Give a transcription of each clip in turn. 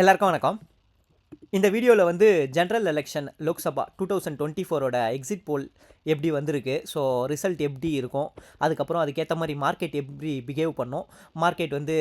எல்லாருக்கும் வணக்கம். இந்த வீடியோவில் வந்து general election Lok Sabha two thousand twenty ஃபோரோட எக்ஸிட் போல் எப்படி வந்திருக்கு. ஸோ ரிசல்ட் எப்படி இருக்கும். அதுக்கப்புறம் அதுக்கேற்ற மாதிரி மார்க்கெட் எப்படி பிஹேவ் பண்ணும். மார்க்கெட் வந்து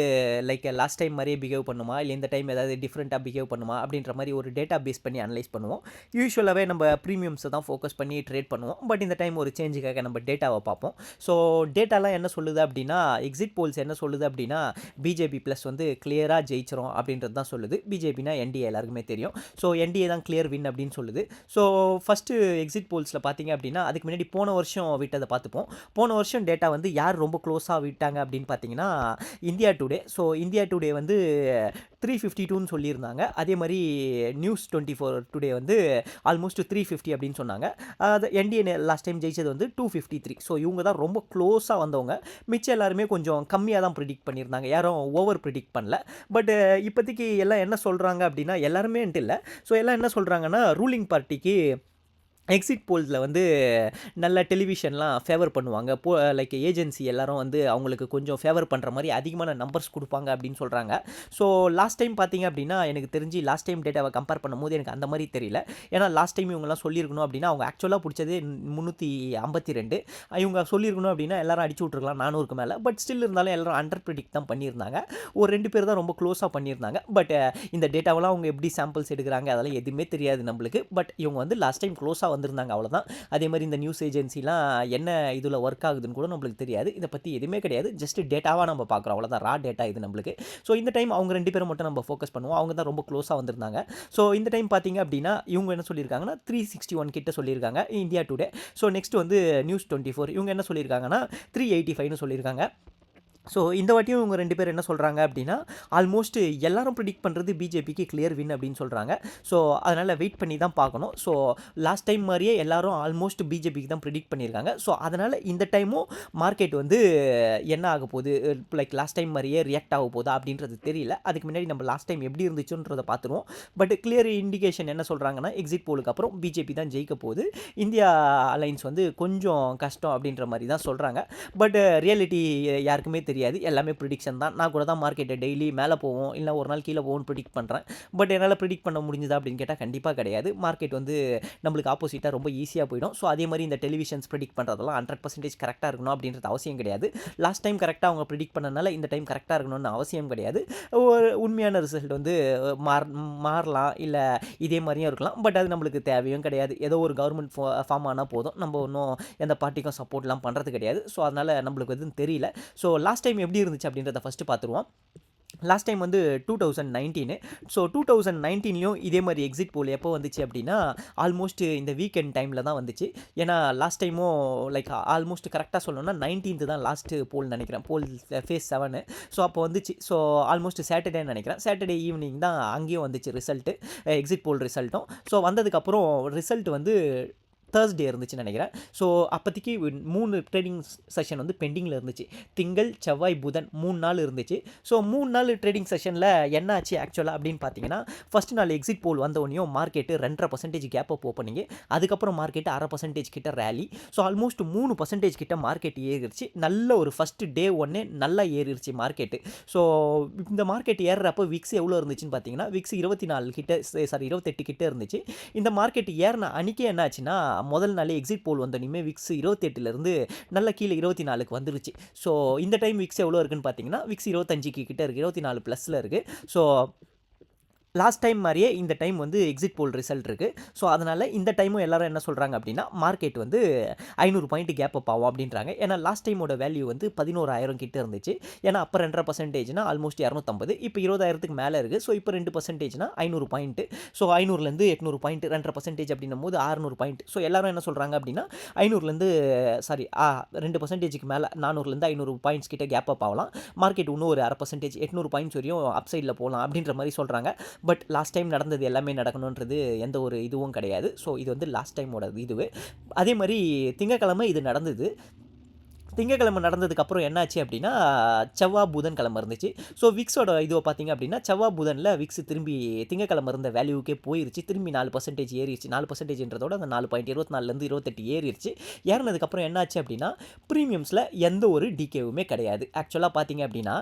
லைக் லாஸ்ட் டைம் மாதிரியே பிஹேவ் பண்ணுமா? இல்லை இந்த டைம் ஏதாவது டிஃப்ரெண்ட்டாக பிஹேவ் பண்ணுமா? அப்படின்ற மாதிரி ஒரு டேட்டா பேஸ் பண்ணி அனலைஸ் பண்ணுவோம். யூஸ்வலாகவே நம்ம ப்ரீமியம்ஸை தான் ஃபோக்கஸ் பண்ணி ட்ரேட் பண்ணுவோம். பட் இந்த டைம் ஒரு சேஞ்சுக்காக நம்ம டேட்டாவை பார்ப்போம். ஸோ டேட்டாலாம் என்ன சொல்லுது அப்படின்னா எக்ஸிட் போல்ஸ் என்ன சொல்லுது அப்படின்னா பிஜேபி ப்ளஸ் வந்து கிளியராக ஜெயிச்சிரும் அப்படின்றது தான் சொல்லுது. பிஜேபினா என்டிஏ எல்லாருக்குமே தெரியும். ஸோ என்டிஏ தான் கிளியர் வின் அப்படின்னு சொல்லுது. ஸோ ஃபஸ்ட்டு எக்ஸிட் போல்ஸில் பார்த்தீங்க அப்படின்னா அதுக்கு முன்னாடி போன வருஷம் விட்டதை பார்த்துப்போம். போன வருஷம் டேட்டா வந்து யார் ரொம்ப க்ளோஸாக விட்டாங்க அப்படின்னு பார்த்தீங்கன்னா India Today so India Today வந்து த்ரீ ஃபிஃப்டி டூன்னு சொல்லியிருந்தாங்க. அதே மாதிரி நியூஸ் டுவெண்ட்டி ஃபோர் டுடே வந்து ஆல்மோஸ்ட் த்ரீ ஃபிஃப்டி அப்படின்னு சொன்னாங்க. அது என்டிஏ லாஸ்ட் டைம் ஜெயிச்சது வந்து டூ ஃபிஃப்டி த்ரீ ஸோ இவங்க தான் ரொம்ப க்ளோஸாக வந்தவங்க. மிச்சம் எல்லாருமே கொஞ்சம் கம்மியாக தான் ப்ரிடிக்ட் பண்ணியிருந்தாங்க. யாரும் ஓவர் ப்ரிடிக்ட் பண்ணல. பட் இப்போதைக்கு எல்லாம் என்ன சொல்கிறாங்க அப்படின்னா எல்லாருமேன்ட்டு இல்லை. ஸோ எல்லாம் என்ன சொல்கிறாங்கன்னா ரூலிங் பார்ட்டிக்கு எக்ஸிட் போல்ஸில் வந்து நல்ல டெலிவிஷன்லாம் ஃபேவர் பண்ணுவாங்க. போ லைக் ஏஜென்சி எல்லோரும் வந்து அவங்களுக்கு கொஞ்சம் ஃபேவர் பண்ணுற மாதிரி அதிகமான நம்பர்ஸ் கொடுப்பாங்க அப்படின்னு சொல்கிறாங்க ஸோ லாஸ்ட் டைம் பார்த்தீங்க அப்படின்னா எனக்கு தெரிஞ்சு லாஸ்ட் டைம் டேட்டாவை கம்பேர் பண்ணும்போது எனக்கு அந்த மாதிரி தெரியல. ஏன்னா லாஸ்ட் டைம் இவங்கெல்லாம் சொல்லியிருக்கணும் அப்படின்னா அவங்க ஆக்சுவலாக பிடிச்சது முந்நூற்றி ஐம்பத்தி ரெண்டு. இவங்க சொல்லியிருக்கணும் அப்படின்னா எல்லாரும் அடிச்சு விட்ருக்கலாம் நானூறுக்கு மேலே. பட் ஸ்டில் இருந்தாலும் எல்லோரும் அண்டர் ப்ரிடிக்ட் தான் பண்ணியிருந்தாங்க. ஒரு ரெண்டு பேர் தான் ரொம்ப க்ளோஸாக பண்ணியிருந்தாங்க. பட் இந்த டேட்டாவெல்லாம் அவங்க எப்படி சாம்பிள்ஸ் எடுக்கிறாங்க அதெல்லாம் எதுவுமே தெரியாது நம்மளுக்கு. பட் இவங்க வந்து லாஸ்ட் டைம் க்ளோஸாக வந்திருந்தாங்க அவ்வளோதான் அதே மாதிரி இந்த நியூஸ் ஏஜென்சிலாம் என்ன இதில் ஒர்க் ஆகுதுன்னு கூட நம்மளுக்கு தெரியாது. இதை பற்றி எதுவுமே கிடையாது. ஜஸ்ட் டேட்டாவாக நம்ம பார்க்குறோம். அவ்வளோதான் ரா டேட்டா இது நம்மளுக்கு. ஸோ இந்த டைம் அவங்க ரெண்டு பேரும் மட்டும் நம்ம ஃபோக்கஸ் பண்ணுவோம். அவங்க தான் ரொம்ப க்ளோஸாக வந்திருந்தாங்க. ஸோ இந்த டைம் பார்த்தீங்க அப்படின்னா இவங்க என்ன சொல்லியிருக்காங்கன்னா த்ரீ சிக்ஸ்டி ஒன் கிட்ட சொல்லியிருக்காங்க இந்தியா டுடே ஸோ நெக்ஸ்ட் வந்து நியூஸ் டுவெண்ட்டி ஃபோர் இவங்க என்ன சொல்லியிருக்காங்கன்னா த்ரீ எயிட்டி ஃபைவ்னு சொல்லியிருக்காங்க. ஸோ இந்த வாட்டியும் இவங்க ரெண்டு பேர் என்ன சொல்கிறாங்க அப்படின்னா ஆல்மோஸ்ட் எல்லாரும் ப்ரிடிக்ட் பண்ணுறது பிஜேபிக்கு கிளியர் வின் அப்படின்னு சொல்கிறாங்க ஸோ அதனால் வெயிட் பண்ணி தான் பார்க்கணும். ஸோ லாஸ்ட் டைம் மாதிரியே எல்லாரும் ஆல்மோஸ்ட் பிஜேபிக்கு தான் ப்ரிடிக்ட் பண்ணியிருக்காங்க. ஸோ அதனால் இந்த டைமும் மார்க்கெட் வந்து என்ன ஆக போகுது? லைக் லாஸ்ட் டைம் மாதிரியே ரியாக்ட் ஆக போதா அப்படின்றது தெரியல. அதுக்கு முன்னாடி நம்ம லாஸ்ட் டைம் எப்படி இருந்துச்சுன்றதை பார்த்துருவோம். பட் கிளியர் இண்டிகேஷன் என்ன சொல்கிறாங்கன்னா எக்ஸிட் போலுக்கு அப்புறம் பிஜேபி தான் ஜெயிக்க போகுது. இந்தியா அலைன்ஸ் வந்து கொஞ்சம் கஷ்டம் அப்படின்ற மாதிரி தான் சொல்கிறாங்க பட் ரியாலிட்டி யாருக்குமே தெரியாது. எல்லாமே ப்ரிடிக்ஷன் தான். நான் கூட தான் மார்க்கெட்டை டெய்லி மேலே போவோம். இல்லை ஒரு நாள் கீழே போவோம்னு ப்ரிடிக்ட் பண்ணுறேன் பட் என்னால் ப்ரிடிக்ட் பண்ண முடிஞ்சதா அப்படின்னு கேட்டால் கண்டிப்பாக கிடையாது. மார்க்கெட் வந்து நம்மளுக்கு ஆப்போசிட்டாக ரொம்ப ஈஸியாக போயிடும். ஸோ அதே மாதிரி இந்த டெலிவிஷன்ஸ் ப்ரிடிக்ட் பண்ணுறதெல்லாம் ஹண்ட்ரட் பர்சன்டேஜ் கரெக்டாக இருக்கணும் அப்படின்றது அவசியம் கிடையாது. லாஸ்ட் டைம் கரெக்டாக அவங்க ப்ரிடிக்ட் பண்ணனால இந்த டைம் கரெக்டாக இருக்கணும்னு அவசியம் கிடையாது. ஒரு உண்மையான ரிசல்ட் வந்து மாற மாறலாம். இல்லை இதே மாதிரியும் இருக்கலாம். பட் அது நம்மளுக்கு தேவையும் கிடையாது. ஏதோ ஒரு கவர்மெண்ட் ஃபார்ம் ஆனால் போதும். நம்ம ஒன்றும் எந்த பார்ட்டிக்கும் சப்போர்ட்லாம் பண்ணுறது கிடையாது. ஸோ அதனால் நம்மளுக்கு எதுவும் தெரியல. ஸோ லாஸ்ட் டைம் எப்படி இருந்துச்சு அப்படின்றத ஃபஸ்ட்டு பார்த்துருவோம் லாஸ்ட் டைம் வந்து two thousand nineteen so two thousand நைன்டீன்லையும் இதே மாதிரி எக்ஸிட் போல் எப்போ வந்துச்சு அப்படின்னா ஆல்மோஸ்ட் இந்த வீக்கெண்ட் டைமில் தான் வந்துச்சு. ஏன்னா லாஸ்ட் டைமும் லைக் ஆல்மோஸ்ட் கரெக்டாக சொல்லணும்னா நைன்டீன்த்து தான் லாஸ்ட்டு போல் நினைக்கிறேன். போல் ஃபேஸ் செவனு ஸோ அப்போ வந்துச்சு. ஸோ ஆல்மோஸ்ட் சாட்டர்டேன்னு நினைக்கிறேன். சாட்டர்டே ஈவினிங் தான் அங்கேயும் வந்துச்சு ரிசல்ட்டு எக்ஸிட் போல் ரிசல்ட்டும் ஸோ வந்ததுக்கப்புறம் ரிசல்ட் வந்து தேர்ஸ்டே இருந்துச்சுன்னு நினைக்கிறேன். ஸோ அப்போதைக்கு மூணு ட்ரேடிங் செஷன் வந்து பெண்டிங்கில் இருந்துச்சு. திங்கள் செவ்வாய் புதன் மூணு நாள் இருந்துச்சு. ஸோ மூணு நாள் ட்ரேடிங் செஷனில் என்ன ஆச்சு ஆக்சுவலாக அப்படின்னு பார்த்தீங்கன்னா ஃபஸ்ட் நாள் எக்ஸிட் போல் வந்தவனையும் மார்க்கெட்டு ரெண்டரை பர்சன்டேஜ் கேப் அப் ஓப்பனிங்கு அதுக்கப்புறம் மார்க்கெட்டு அரை பர்சன்டேஜ் கிட்ட ரேலி ஸோ ஆல்மோஸ்ட் மூணு பர்சன்டேஜ் கிட்ட மார்க்கெட் ஏறிடுச்சு. நல்ல ஒரு ஃபஸ்ட்டு டே ஒன்னே நல்லா ஏறிடுச்சு மார்க்கெட்டு ஸோ இந்த மார்க்கெட் ஏறுறப்போ விக்ஸ் எவ்வளோ இருந்துச்சுன்னு பார்த்தீங்கன்னா விக்ஸ் இருபத்தி நாலு கிட்ட சாரி இருபத்தெட்டு கிட்ட இருந்துச்சு. இந்த மார்க்கெட் ஏறின அன்றைக்கே என்ன ஆச்சுன்னா முதல் நாளே எக்ஸிட் போல் வந்தோடனே விக்ஸ் இருபத்தெட்டுலேருந்து நல்ல கீழே இருபத்தி நாலுக்கு வந்துருச்சு. ஸோ இந்த டைம் விக்ஸ் எவ்வளோ இருக்குன்னு பார்த்தீங்கன்னா விக்ஸ் இருபத்தஞ்சுக்கு கிட்ட இருக்குது இருபத்தி நாலு ப்ளஸில் இருக்குது ஸோ லாஸ்ட் டைம் மாதிரியே இந்த டைம் வந்து எக்ஸிட் போல் ரிசல்ட் இருக்குது ஸோ அதனால் இந்த டைமும் எல்லாரும் என்ன சொல்கிறாங்க அப்படின்னா மார்க்கெட் வந்து ஐநூறு பாயிண்ட் கேப் அப் ஆகும் அப்படின்றாங்க. ஏன்னா லாஸ்ட் டைமோட வேல்யூ வந்து பதினோராயிரம் கிட்ட இருந்துச்சு. ஏன்னா அப்போ ரெண்டரை பர்சன்டேஜ்னா ஆல்மோஸ்ட் இரநூத்தம்பது. இப்போ இருபதாயிரத்துக்கு மேலே இருக்குது ஸோ இப்போ ரெண்டு பர்சன்டேஜ்னா ஐநூறு பாயிண்ட்டு ஸோ ஐநூறுலேருந்து எட்நூறு பாயிண்ட் ரெண்டரை பர்சன்டேஜ் அப்படின்னும் போது ஆறுநூறு பாயிண்ட் ஸோ எல்லாரும் என்ன சொல்கிறாங்க அப்படின்னா ஐநூறுலேருந்து சாரி ரெண்டு பர்சன்டேஜுக்கு மேலே நானூறுலேருந்து ஐநூறு பாயிண்ட்ஸ் கிட்ட கேப் அப் ஆகலாம். மார்க்கெட் இன்னும் ஒரு அரை பர்சன்டேஜ் எட்நூறு பாயிண்ட்ஸ் வரையும் அப் சைடில் போகலாம் அப்படின்ற மாதிரி சொல்கிறாங்க பட் லாஸ்ட் டைம் நடந்தது எல்லாமே நடக்கணுன்றது எந்த ஒரு இதுவும் கிடையாது. ஸோ இது வந்து லாஸ்ட் டைமோட இதுவே. அதே மாதிரி திங்கக்கிழமை இது நடந்தது. திங்கக்கிழமை நடந்ததுக்கப்புறம் என்னாச்சு அப்படின்னா செவ்வாய் புதன் கிழமை இருந்துச்சு. ஸோ விக்ஸோட இதுவை பார்த்தீங்க அப்படின்னா செவ்வாய் புதனில் விக்ஸ் திரும்பி திங்கக்கிழமை இருந்த வேல்யூக்கே போயிருச்சு. திரும்பி நாலு பர்சன்டேஜ் ஏறிடுச்சு நாலு பர்சன்டேஜ்ன்றதோட அந்த நாலு பாயிண்ட் இருபத்தி நாலுலேருந்து இருபத்தெட்டு ஏறிடுச்சு ஏறினதுக்கப்புறம் என்னாச்சு அப்படின்னா ப்ரீமியம்ஸில் எந்த ஒரு டிகேவுமே கிடையாது. ஆக்சுவலாக பார்த்தீங்க அப்படின்னா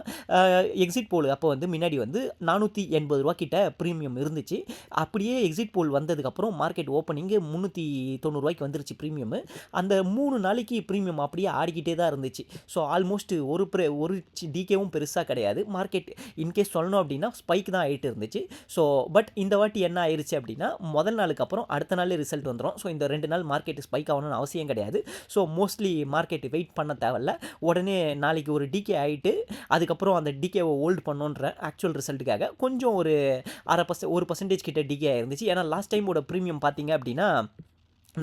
எக்ஸிட் போல் அப்போ வந்து முன்னாடி வந்து நானூற்றி எண்பது ரூபா கிட்ட ப்ரீமியம் இருந்துச்சு. அப்படியே எக்ஸிட் போல் வந்ததுக்கப்புறம் மார்க்கெட் ஓப்பனிங்கு முந்நூற்றி தொண்ணூறுரூவாய்க்கு வந்துருச்சு ப்ரீமியம் அந்த மூணு நாளைக்கு ப்ரீமியம் அப்படியே ஆடிக்கிட்டே தான் இருந்துச்சு. ஸோ ஆல்மோஸ்ட் ஒரு ப்ரே ஒரு டிகேவும் பெருசாக கிடையாது. மார்க்கெட் இன்கேஸ் சொல்லணும் அப்படின்னா ஸ்பைக் தான் ஆகிட்டு இருந்துச்சு. ஸோ பட் இந்த வாட்டி என்ன ஆயிருச்சு அப்படின்னா முதல் நாளுக்கு அப்புறம் அடுத்த நாள் ரிசல்ட் வந்துடும் ஸோ இந்த ரெண்டு நாள் மார்க்கெட் ஸ்பைக் ஆகணும்னு அவசியம் கிடையாது. ஸோ மோஸ்ட்லி மார்க்கெட் வெயிட் பண்ண தேவையில்ல. உடனே நாளைக்கு ஒரு டிகே ஆகிட்டு அதுக்கப்புறம் அந்த டிகேவை ஹோல்டு பண்ணுன்ற ஆக்சுவல் ரிசல்ட்டுக்காக கொஞ்சம் ஒரு அரை பர்சன்ட் ஒரு பர்சன்டேஜ் கிட்ட டிகே ஆயிருந்துச்சு. ஏன்னா லாஸ்ட் டைமோட ப்ரீமியம் பார்த்தீங்க அப்படின்னா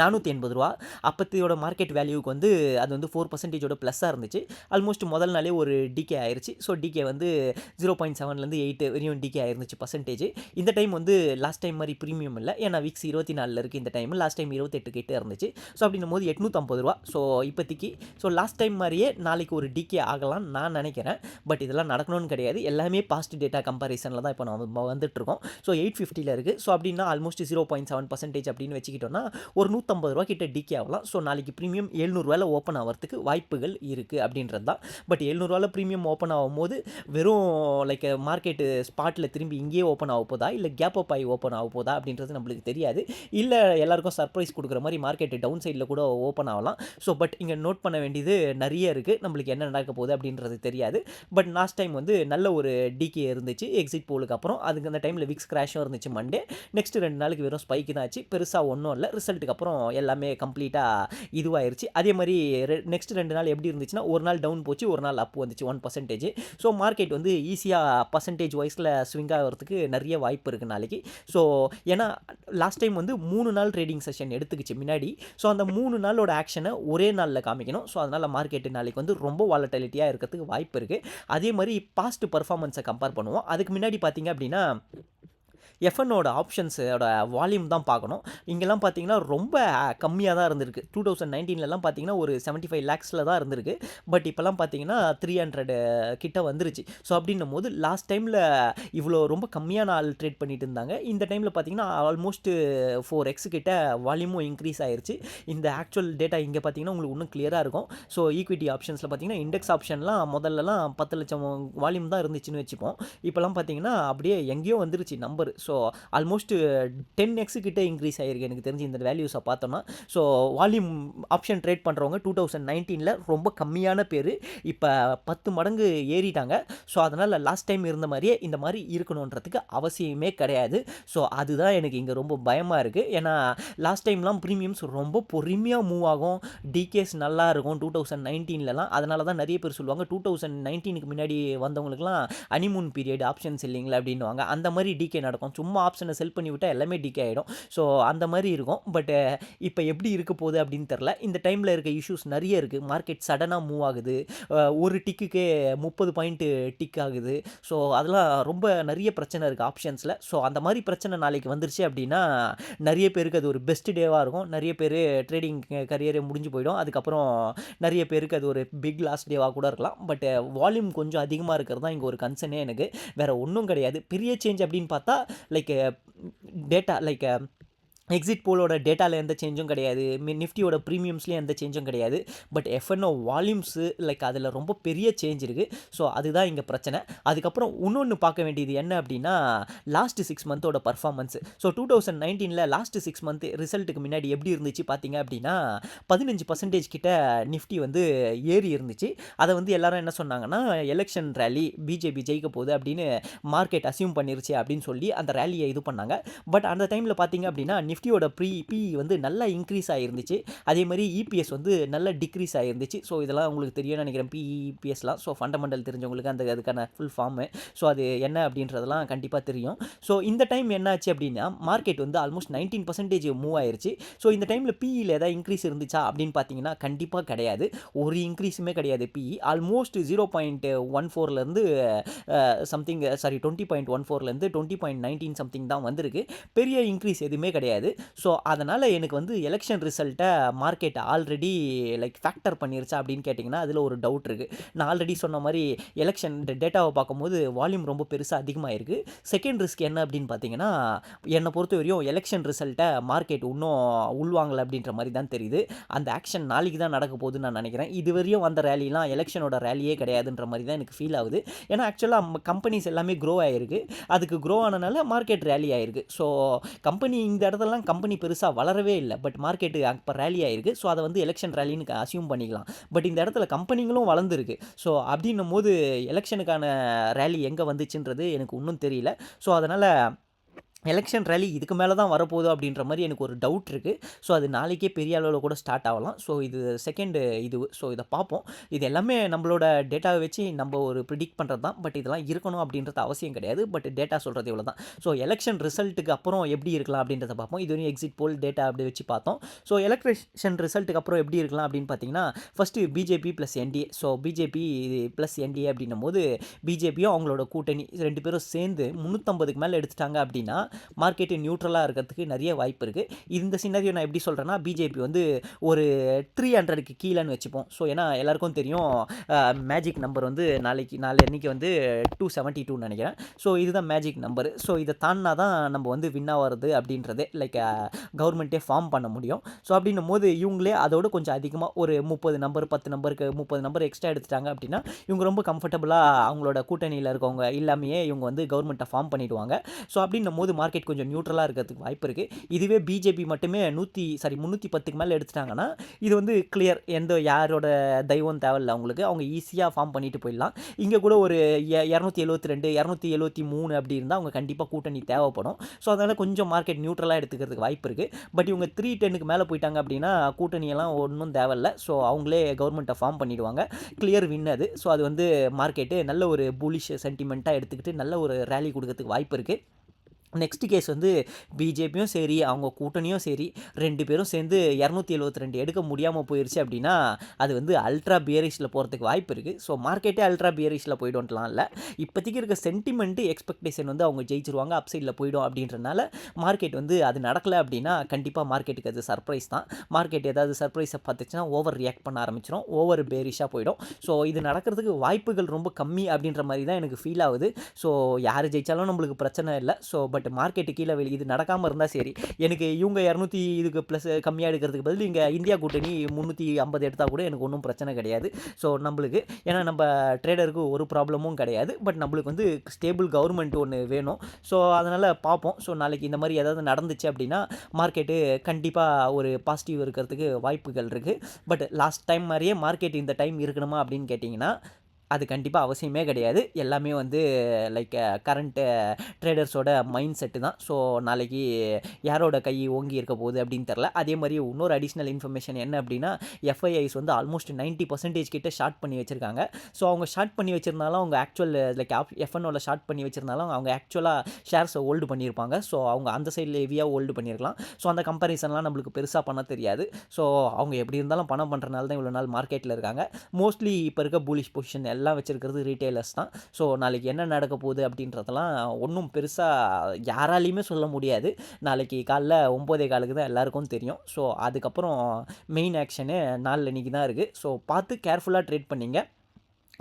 நானூற்றி எண்பது ரூபா. அப்பத்தியோட மார்க்கெட் வேல்யூக்கு வந்து அது வந்து ஃபோர் பர்சன்டேஜோட ப்ளஸ்ஸாக இருந்துச்சு. ஆல்மோஸ்ட் முதல் நாளே ஒரு டிகே ஆயிருச்சு. ஸோ டிகே வந்து ஜீரோ பாயிண்ட் செவன்லேருந்து எயிட் வரையும் டிகே ஆயிருந்துச்சு பர்சன்டேஜ் இந்த டைம் வந்து லாஸ்ட் டைம் மாதிரி ப்ரீமியம் இல்லை. ஏன்னா விக்ஸ் இருபத்தி நாலில் இருக்குது இந்த டைம் லாஸ்ட் டைம் இருபத்தெட்டு கிட்டே இருந்துச்சு. ஸோ அப்படின்னும் போது எட்நூற்றம்பது ரூபா. ஸோ இப்போதைக்கு ஸோ லாஸ்ட் டைம் மாதிரியே நாளைக்கு ஒரு டிகே ஆகலாம்னு நான் நினைக்கிறேன். பட் இதெல்லாம் நடக்கணும்னு கிடையாது. எல்லாமே பாஸ்ட் டேட்டா கம்பாரிசனில் தான் இப்போ நம்ம வந்துட்டுருக்கோம் ஸோ எயிட் ஃபிஃப்டியில் இருக்குது ஸோ அப்படின்னா almost zero point seven percentage அப்படின்னு வச்சுக்கிட்டோன்னா ஒரு நூற்றம்பது ரூபா கிட்ட டிகே ஆகலாம். ஸோ நாளைக்கு ப்ரீமியம் எழுநூறுவாயில் ஓப்பன் ஆகிறதுக்கு வாய்ப்புகள் இருக்குது அப்படின்றது தான். பட் எழுநூறுவாயில் ப்ரீமியம் ஓப்பன் ஆகும்போது வெறும் லைக் மார்க்கெட்டு ஸ்பாட்டில் திரும்பி இங்கேயே ஓப்பன் ஆக போதா? இல்லை கேப் அப் ஆகி ஓப்பன் ஆக போதா? அப்படின்றது நம்மளுக்கு தெரியாது. இல்லை எல்லாருக்கும் சர்ப்ரைஸ் கொடுக்குற மாதிரி மார்க்கெட்டு டவுன் சைடில் கூட ஓப்பன் ஆகலாம். ஸோ பட் இங்கே நோட் பண்ண வேண்டியது நிறைய இருக்குது நம்மளுக்கு என்ன நடக்க போகுது அப்படின்றது தெரியாது. பட் லாஸ்ட் டைம் வந்து நல்ல ஒரு டிகே இருந்துச்சு. எக்ஸிட் போலுக்கு அப்புறம் அதுக்கு அந்த டைமில் விக்ஸ் கிராஷும் இருந்துச்சு மண்டே நெக்ஸ்ட் ரெண்டு நாளைக்கு வெறும் ஸ்பைக்கு தான் ஆச்சு. பெருசாக ஒன்றும் இல்லை. ரிசல்ட்டுக்கு அப்புறம் எல்லாமே கம்ப்ளீட்டாக இதுவாயிருச்சு. அதே மாதிரி நெக்ஸ்ட் ரெண்டு நாள் எப்படி இருந்துச்சுன்னா ஒரு நாள் டவுன் போச்சு ஒரு நாள் அப் வந்துச்சு ஒன் பர்சன்டேஜ் ஸோ மார்க்கெட் வந்து ஈஸியாக பர்சன்டேஜ் வைஸில் ஸ்விங் ஆகிறதுக்கு நிறைய வாய்ப்பு இருக்குது நாளைக்கு. ஸோ ஏன்னா லாஸ்ட் டைம் வந்து மூணு நாள் ட்ரேடிங் செஷன் எடுத்துக்கிச்சு முன்னாடி. ஸோ அந்த மூணு நாளோட ஆக்ஷனை ஒரே நாளில் காமிக்கணும். ஸோ அதனால் மார்க்கெட்டு நாளைக்கு வந்து ரொம்ப வாலட்டிலிட்டியாக இருக்கிறதுக்கு வாய்ப்பு இருக்குது அதே மாதிரி பாஸ்ட் பர்ஃபார்மன்ஸை கம்பேர் பண்ணுவோம். அதுக்கு முன்னாடி பார்த்தீங்க அப்படின்னா எஃப்என்னோட ஆப்ஷன்ஸோட வால்யூம் தான் பார்க்கணும். இங்கெல்லாம் பார்த்தீங்கன்னா ரொம்ப கம்மியாக தான் இருந்திருக்கு. டூ தௌசண்ட் நைன்டீன்லலாம் பார்த்தீங்கன்னா ஒரு செவன்ட்டி ஃபைவ் லேக்ஸில் தான் இருந்திருக்கு. பட் இப்போலாம் பார்த்தீங்கன்னா த்ரீ ஹண்ட்ரடு கிட்ட வந்துருச்சு. ஸோ அப்படின்னும் போது லாஸ்ட் டைமில் இவ்வளோ ரொம்ப கம்மியான ஆள் ட்ரேட் பண்ணிட்டு இருந்தாங்க. இந்த டைமில் பார்த்தீங்கன்னா ஆல்மோஸ்ட் ஃபோர் எக்ஸ் கிட்ட வால்யூமும் இன்க்ரீஸ் ஆயிருச்சு. இந்த ஆக்சுவல் டேட்டா இங்கே பார்த்தீங்கன்னா உங்களுக்கு இன்னும் கிளியராக இருக்கும். ஸோ ஈக்விட்டி ஆப்ஷன்ஸில் பார்த்தீங்கன்னா இண்டெக்ஸ் ஆப்ஷன்லாம் முதல்லலாம் பத்து லட்சம் வால்யூம் தான் இருந்துச்சுன்னு வச்சுப்போம். இப்போலாம் பார்த்தீங்கன்னா அப்படியே எங்கேயோ வந்துருச்சு number so almost ten x கிட்டே இன்க்ரீஸ் ஆகிருக்கு எனக்கு தெரிஞ்சு இந்த வேல்யூஸை பார்த்தோம்னா. ஸோ வால்யூம் ஆப்ஷன் ட்ரேட் பண்ணுறவங்க டூ தௌசண்ட் நைன்டீனில் ரொம்ப கம்மியான பேர். இப்போ பத்து மடங்கு ஏறிட்டாங்க. ஸோ அதனால் லாஸ்ட் டைம் இருந்த மாதிரியே இந்த மாதிரி இருக்கணுன்றதுக்கு அவசியமே கிடையாது. ஸோ அதுதான் எனக்கு இங்கே ரொம்ப பயமாக இருக்குது ஏன்னா லாஸ்ட் டைம்லாம் ப்ரீமியம்ஸ் ரொம்ப பொறுமையாக மூவ் ஆகும். டிகேஸ் நல்லா இருக்கும் டூ தௌசண்ட் நைன்டீன்லலாம் அதனால தான் நிறைய பேர் சொல்லுவாங்க டூ தௌசண்ட் நைன்டீனுக்கு முன்னாடி வந்தவங்களுக்குலாம் அனிமூன் பீரியட் ஆப்ஷன்ஸ் இல்லைங்களா? அப்படின்னுவாங்க. அந்த மாதிரி டிகே நடக்கும். சும்மா ஆப்ஷனை செல் பண்ணி விட்டால் எல்லாமே டிகே ஆகிடும் ஸோ அந்த மாதிரி இருக்கும். பட்டு இப்போ எப்படி இருக்க போகுது அப்படின்னு தெரில இந்த டைமில் இருக்க இஷ்யூஸ் நிறைய இருக்குது மார்க்கெட் சடனாக மூவ் ஆகுது. ஒரு டிக்குக்கே முப்பது பாயிண்ட்டு டிக் ஆகுது. ஸோ அதெல்லாம் ரொம்ப நிறைய பிரச்சனை இருக்குது ஆப்ஷன்ஸில் ஸோ அந்த மாதிரி பிரச்சனை நாளைக்கு வந்துருச்சு அப்படின்னா நிறைய பேருக்கு அது ஒரு பெஸ்ட் டேவாக இருக்கும். நிறைய பேர் ட்ரேடிங் கரியரே முடிஞ்சு போயிடும். அதுக்கப்புறம் நிறைய பேருக்கு அது ஒரு பிக் லாஸ்ட் டேவாக கூட இருக்கலாம். பட் வால்யூம் கொஞ்சம் அதிகமாக இருக்கிறது தான் இங்கே ஒரு கன்சர்னே எனக்கு. வேறு ஒன்றும் கிடையாது. பெரிய சேஞ்ச் அப்படின்னு பார்த்தா லைக் டேட்டா லைக் எக்ஸிட் போலோட டேட்டாவில் எந்த சேஞ்சும் கிடையாது. நிஃப்டியோட ப்ரீமியம்ஸ்லேயும் எந்த சேஞ்சும் கிடையாது. பட் எஃப்என்ஓ வால்யூம்ஸு லைக் அதில் ரொம்ப பெரிய சேஞ்ச் இருக்குது ஸோ அதுதான் இங்கே பிரச்சனை. அதுக்கப்புறம் இன்னொன்று பார்க்க வேண்டியது என்ன அப்படின்னா லாஸ்ட் சிக்ஸ் மந்த்தோட பர்ஃபார்மன்ஸ் ஸோ டூ தௌசண்ட் நைன்டீனில் லாஸ்ட் சிக்ஸ் மந்த் ரிசல்ட்டுக்கு முன்னாடி எப்படி இருந்துச்சு பார்த்தீங்க அப்படின்னா பதினஞ்சு பர்சன்டேஜ் கிட்ட நிஃப்டி வந்து ஏறி இருந்துச்சு. அதை வந்து எல்லாரும் என்ன சொன்னாங்கன்னா எலெக்ஷன் ரேலி பிஜேபி ஜெயிக்க போகுது அப்படின்னு மார்க்கெட் அசியூம் பண்ணிருச்சு அப்படின்னு சொல்லி அந்த ரேலியை இது பண்ணாங்க. பட் அந்த டைமில் பார்த்தீங்க அப்படின்னா நிஃப்டியோட ப்ரீ பி வந்து நல்லா இன்க்ரீஸ் ஆகிருந்துச்சு அதே மாதிரி இபிஎஸ் வந்து நல்லா டிக்ரீஸ் ஆகிருந்துச்சு ஸோ இதெல்லாம் உங்களுக்கு தெரியும்னு நினைக்கிறேன். பிஇபிஎஸ்லாம் ஸோ ஃபண்டமெண்டல் தெரிஞ்சவங்களுக்கு அந்த அதுக்கான ஃபுல் ஃபார்மு ஸோ அது என்ன அப்படின்றதெல்லாம் கண்டிப்பாக தெரியும். ஸோ இந்த டைம் என்னாச்சு அப்படின்னா மார்க்கெட் வந்து ஆல்மோஸ்ட் நைன்டீன் பர்சன்டேஜ் மூவ் ஆயிருச்சு. ஸோ இந்த டைமில் பிஇயில் ஏதாவது இன்க்ரீஸ் இருந்துச்சா அப்படின்னு பார்த்தீங்கன்னா கண்டிப்பாக கிடையாது. ஒரு இன்க்ரீஸுமே கிடையாது. PE almost zero point one ஃபோர்லேருந்து something sorry twenty point one ஃபோர்லேருந்து twenty point nineteen something தான் வந்திருக்கு. பெரிய இன்க்ரீஸ் எதுவுமே கிடையாது. கிடையாது. ஸோ அதனால் எனக்கு வந்து எலெக்ஷன் ரிசல்ட்டை மார்க்கெட் ஆல்ரெடி லைக் ஃபேக்டர் பண்ணிருச்சா அப்படின்னு கேட்டிங்கன்னா அதில் ஒரு டவுட் இருக்குது நான் ஆல்ரெடி சொன்ன மாதிரி எலெக்ஷன் டேட்டாவை பார்க்கும்போது வால்யூம் ரொம்ப பெருசாக அதிகமாக இருக்குது செகண்ட் ரிஸ்க் என்ன அப்படின்னு பார்த்தீங்கன்னா என்னை பொறுத்த வரையும் எலெக்ஷன் ரிசல்ட்டை மார்க்கெட் இன்னும் உள்வாங்கலை அப்படின்ற மாதிரி தான் தெரியுது. அந்த ஆக்ஷன் நாளைக்கு தான் நடக்க போகுதுன்னு நான் நினைக்கிறேன். இது வரையும் வந்த ரேலிலாம் எலெக்ஷனோட ரேலியே கிடையாதுன்ற மாதிரி தான் எனக்கு ஃபீல் ஆகுது. ஏன்னா ஆக்சுவலாக கம்பெனிஸ் எல்லாமே க்ரோ ஆகிருக்கு அதுக்கு க்ரோ ஆனனால மார்க்கெட் ரேலி ஆகிருக்கு ஸோ கம்பெனி இந்த இடத்துல இடத்துலலாம் கம்பெனி பெருசாக வளரவே இல்லை. பட் மார்க்கெட்டு அப்போ ரேலி ஆயிருக்கு. ஸோ அதை வந்து எலெக்ஷன் ரேலின்னு அசியூம் பண்ணிக்கலாம். பட் இந்த இடத்துல கம்பெனிங்களும் வளர்ந்துருக்கு. ஸோ அப்படின்னும் போது எலெக்ஷனுக்கான ரேலி எங்கே வந்துச்சுன்றது எனக்கு இன்னும் தெரியல. ஸோ அதனால் எலெக்ஷன் ரேலி இதுக்கு மேலே தான் வரப்போகுது அப்படின்ற மாதிரி எனக்கு ஒரு டவுட் இருக்குது ஸோ அது நாளைக்கே பெரிய அளவில் கூட ஸ்டார்ட் ஆகலாம். ஸோ இது செகண்டு இது ஸோ இதை பார்ப்போம். இது எல்லாமே நம்மளோட டேட்டாவை வச்சு நம்ம ஒரு ப்ரிடிக்ட் பண்ணுறது தான். பட் இதெல்லாம் இருக்கணும் அப்படின்றது அவசியம் கிடையாது. பட் டேட்டா சொல்கிறது இவ்வளோ தான் ஸோ எலெக்ஷன் ரிசல்ட்டுக்கு அப்புறம் எப்படி இருக்கலாம் அப்படின்றத பார்ப்போம். இது வரையும் எக்ஸிட் போல் டேட்டா அப்படி வச்சு பார்த்தோம். ஸோ எலெக்ஷன் ரிசல்ட்டுக்கு அப்புறம் எப்படி இருக்கலாம் அப்படின்னு பார்த்தீங்கன்னா first BJP plus NDA so BJP plus NDA அப்படின்னும் போது பிஜேபியும் அவங்களோட கூட்டணி ரெண்டு பேரும் சேர்ந்து முந்நூற்றம்பதுக்கு மேலே எடுத்துட்டாங்க அப்படின்னா மார்க்கெட்டு நியூட்ரலாக இருக்கிறதுக்கு நிறைய வாய்ப்பு இருக்குது இந்த சின்னரியை நான் எப்படி சொல்கிறேன்னா பிஜேபி வந்து ஒரு த்ரீ ஹண்ட்ரடுக்கு கீழேன்னு வச்சுப்போம். ஸோ ஏன்னா எல்லாருக்கும் தெரியும் மேஜிக் நம்பர் வந்து நாளைக்கு நாளை அன்றைக்கி வந்து டூ செவன்ட்டி டூன்னு நினைக்கிறேன். ஸோ இதுதான் மேஜிக் நம்பர் ஸோ இதை தாண்டினா தான் நம்ம வந்து வின்னாக ஆகிறது அப்படின்றது லைக் கவர்மெண்ட்டே ஃபார்ம் பண்ண முடியும். ஸோ அப்படின்னும் போது இவங்களே அதோட கொஞ்சம் அதிகமாக ஒரு முப்பது நம்பர் பத்து நம்பருக்கு முப்பது நம்பர் எக்ஸ்ட்ரா எடுத்துட்டாங்க அப்படின்னா இவங்க ரொம்ப கம்ஃபர்டபுளாக அவங்களோட கூட்டணியில் இருக்கவங்க இல்லாமையே இவங்க வந்து கவர்மெண்ட்டை ஃபார்ம் பண்ணிவிடுவாங்க ஸோ அப்படின்னும் போது மார்க்கெட் கொஞ்சம் நியூட்ரலாக இருக்கிறதுக்கு வாய்ப்பு இருக்குது இதுவே பிஜேபி மட்டுமே நூற்றி சாரி முந்நூற்றி பத்துக்கு மேலே எடுத்துட்டாங்கன்னா இது வந்து கிளியர் எந்த யாரோட தெய்வம் தேவையில்ல அவங்களுக்கு. அவங்க ஈஸியாக ஃபார்ம் பண்ணிட்டு போயிடலாம். இங்கே கூட ஒரு இரநூத்தி எழுபத்தி ரெண்டு இரநூத்தி எழுபத்தி மூணு அப்படி இருந்தால் அவங்க கண்டிப்பாக கூட்டணி தேவைப்படும். ஸோ அதனால் கொஞ்சம் மார்க்கெட் நியூட்ரலாக எடுத்துக்கிறதுக்கு வாய்ப்பு இருக்குது பட் இவங்க த்ரீ டென்னுக்கு மேலே போயிட்டாங்க அப்படின்னா கூட்டணியெல்லாம் ஒன்றும் தேவையில்ல. ஸோ அவங்களே கவர்மெண்ட்டை ஃபார்ம் பண்ணிடுவாங்க. கிளியர் வின் அது. ஸோ அது வந்து மார்க்கெட்டு நல்ல ஒரு புலிஷ் சென்டிமெண்ட்டாக எடுத்துக்கிட்டு நல்ல ஒரு ரேலி கொடுக்கறதுக்கு வாய்ப்பு இருக்குது நெக்ஸ்ட் கேஸ் வந்து பிஜேபியும் சரி அவங்க கூட்டணியும் சரி ரெண்டு பேரும் சேர்ந்து இரநூத்தி எழுபத்தி ரெண்டு எடுக்க முடியாமல் போயிடுச்சு அப்படின்னா அது வந்து அல்ட்ரா பியரிஷில் போகிறதுக்கு வாய்ப்பு இருக்குது ஸோ மார்க்கெட்டே அல்ட்ரா பியரிஷில் போய்டும்லாம் இல்லை. இப்போதைக்கு இருக்க சென்டிமெண்ட்டு எக்ஸ்பெக்டேஷன் வந்து அவங்க ஜெயிச்சிருவாங்க அப்சைடில் போயிடும் அப்படின்றனால மார்க்கெட் வந்து அது நடக்கலை அப்படின்னா கண்டிப்பாக மார்க்கெட்டுக்கு அது சர்ப்ரைஸ் தான். மார்க்கெட் ஏதாவது சர்ப்ரைஸை பார்த்துச்சுன்னா ஓவர் ரியாக்ட் பண்ண ஆரம்பிச்சிடும் ஓவர் பேரிஷாக போயிடும். ஸோ இது நடக்கிறதுக்கு வாய்ப்புகள் ரொம்ப கம்மி அப்படின்ற மாதிரி தான் எனக்கு ஃபீல் ஆகுது. ஸோ யார் ஜெயித்தாலும் நம்மளுக்கு பிரச்சனை இல்லை. ஸோ பட் பட் மார்க்கெட்டு கீழே வெளி இது நடக்காமல் இருந்தால் சரி. எனக்கு இவங்க இரநூத்தி இதுக்கு ப்ளஸ் கம்மியாக எடுக்கிறதுக்கு பதில் இங்கே இந்தியா கூட்டணி முந்நூற்றி ஐம்பது எடுத்தால் கூட எனக்கு ஒன்றும் பிரச்சனை கிடையாது. ஸோ நம்மளுக்கு ஏன்னா நம்ம ட்ரேடருக்கு ஒரு ப்ராப்ளமும் கிடையாது. பட் நம்மளுக்கு வந்து ஸ்டேபிள் கவர்மெண்ட் ஒன்று வேணும். ஸோ அதனால் பார்ப்போம். ஸோ நாளைக்கு இந்த மாதிரி ஏதாவது நடந்துச்சு அப்படின்னா மார்க்கெட்டு கண்டிப்பாக ஒரு பாசிட்டிவ் இருக்கிறதுக்கு வாய்ப்புகள் இருக்குது பட் லாஸ்ட் டைம் மாதிரியே மார்க்கெட் இந்த டைம் இருக்கணுமா அப்படின்னு கேட்டிங்கன்னா அது கண்டிப்பாக அவசியமே கிடையாது. எல்லாமே வந்து லைக் கரண்ட்டு ட்ரேடர்ஸோட மைண்ட் செட்டு தான். ஸோ நாளைக்கு யாரோட கை ஓங்கி இருக்க போகுது அப்படின்னு தெரில அதே மாதிரி இன்னொரு அடிஷ்னல் இன்ஃபர்மேஷன் என்ன அப்படின்னா எஃப்ஐஐஸ் வந்து ஆல்மோஸ்ட் நைன்ட்டி பர்சன்டேஜ் கிட்ட ஷார்ட் பண்ணி வச்சுருக்காங்க. ஸோ அவங்க ஷார்ட் பண்ணி வச்சிருந்தாலும் அவங்க ஆக்சுவல் லைக் எஃப்என்ஓவில் ஷார்ட் பண்ணி வச்சிருந்தாலும் அவங்க ஆக்சுவலாக ஷேர்ஸை ஹோல்டு பண்ணியிருப்பாங்க. ஸோ அவங்க அந்த சைடில் ஹெவியாக ஹோல்டு பண்ணியிருக்கலாம். ஸோ அந்த கம்பேரிசன்லாம் நம்மளுக்கு பெருசாக பண்ண தெரியாது. ஸோ அவங்க எப்படி இருந்தாலும் பணம் பண்ணுறனால தான் இவ்வளோ நாள் மார்க்கெட்டில் இருக்காங்க. மோஸ்ட்லி இப்போ இருக்க பூலிஷ் பொசிஷன் எல்லாம் வச்சுருக்கிறது ரீட்டைலர்ஸ் தான். ஸோ நாளைக்கு என்ன நடக்க போகுது அப்படின்றதெல்லாம் ஒன்றும் பெருசாக யாராலையுமே சொல்ல முடியாது. நாளைக்கு காலைல ஒம்போதே காலுக்கு தான் எல்லாருக்கும் தெரியும். ஸோ அதுக்கப்புறம் மெயின் ஆக்ஷனு நாலு அன்றைக்கி தான் இருக்குது ஸோ பார்த்து கேர்ஃபுல்லாக ட்ரேட் பண்ணிங்க.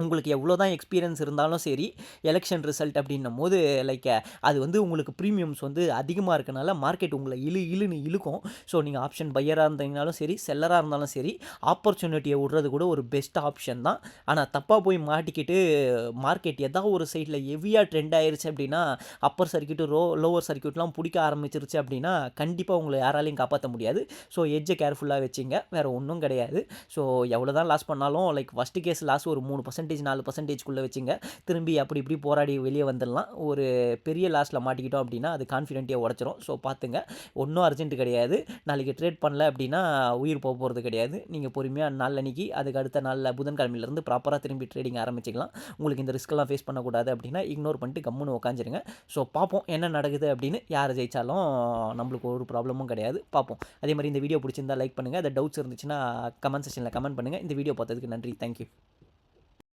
உங்களுக்கு எவ்வளோ தான் எக்ஸ்பீரியன்ஸ் இருந்தாலும் சரி எலெக்ஷன் ரிசல்ட் அப்படின்னும் போது லைக் அது வந்து உங்களுக்கு ப்ரீமியம்ஸ் வந்து அதிகமாக இருக்கனால மார்க்கெட் உங்களை இழு இழுன்னு இழுக்கும். ஸோ நீங்கள் ஆப்ஷன் பையராக இருந்தீங்கனாலும் சரி செல்லராக இருந்தாலும் சரி ஆப்பர்ச்சுனிட்டியை விட்றது கூட ஒரு பெஸ்ட் ஆப்ஷன் தான். ஆனால் தப்பாக போய் மாட்டிக்கிட்டு மார்க்கெட் எதாவது ஒரு சைடில் ஹெவியாக ட்ரெண்ட் ஆயிடுச்சு அப்படின்னா அப்பர் சர்க்கியூட்டு ரோ லோவர் சர்க்கியூட்லாம் பிடிக்க ஆரம்பிச்சிருச்சு அப்படின்னா கண்டிப்பாக உங்களை யாராலையும் காப்பாற்ற முடியாது. ஸோ எஜ்ஜை கேர்ஃபுல்லாக வச்சுங்க வேறு ஒன்றும் கிடையாது. ஸோ எவ்வளோ தான் லாஸ் பண்ணாலும் லைக் ஃபஸ்ட்டு கேஸ் லாஸ் ஒரு மூணு பர்சன்ட் பர்சன்டேஜ் நாலு பர்சன்டேஜ்குள்ளே வச்சுங்க. திரும்பி அப்படி இப்படி போராடி வெளியே வந்துடலாம். ஒரு பெரிய லாஸில் மாட்டிக்கிட்டோம் அப்படின்னா அது கான்ஃபிடென்ட்டியாக உடச்சிரும். ஸோ பார்த்துங்க. ஒன்றும் அர்ஜென்ட் கிடையாது. நாளைக்கு ட்ரேட் பண்ணல அப்படின்னா உயிர் போக போகிறது கிடையாது. நீங்கள் பொறுமையாக நாள் அன்றைக்கி அதுக்கு அடுத்த நாளில் புதன்கிழமையிலேருந்து ப்ராப்பராக திரும்பி ட்ரேடிங் ஆரம்பிச்சிக்கலாம். உங்களுக்கு இந்த ரிஸ்க்கெல்லாம் ஃபேஸ் பண்ணக்கூடாது அப்படின்னா இக்னோர் பண்ணிட்டு கம்முன்னு உட்காந்துருங்க ஸோ பார்ப்போம் என்ன நடக்குது அப்படின்னு. யார் ஜெயித்தாலும் நம்மளுக்கு ஒரு ப்ராப்ளமும் கிடையாது. பார்ப்போம். அதே மாதிரி இந்த வீடியோ பிடிச்சிருந்தா லைக் பண்ணுங்கள் அதை டவுட்ஸ் இருந்துச்சுன்னா கமெண்ட் செக்ஷனில் கமெண்ட் பண்ணுங்கள் இந்த வீடியோ பார்த்ததுக்கு நன்றி. தேங்க்யூ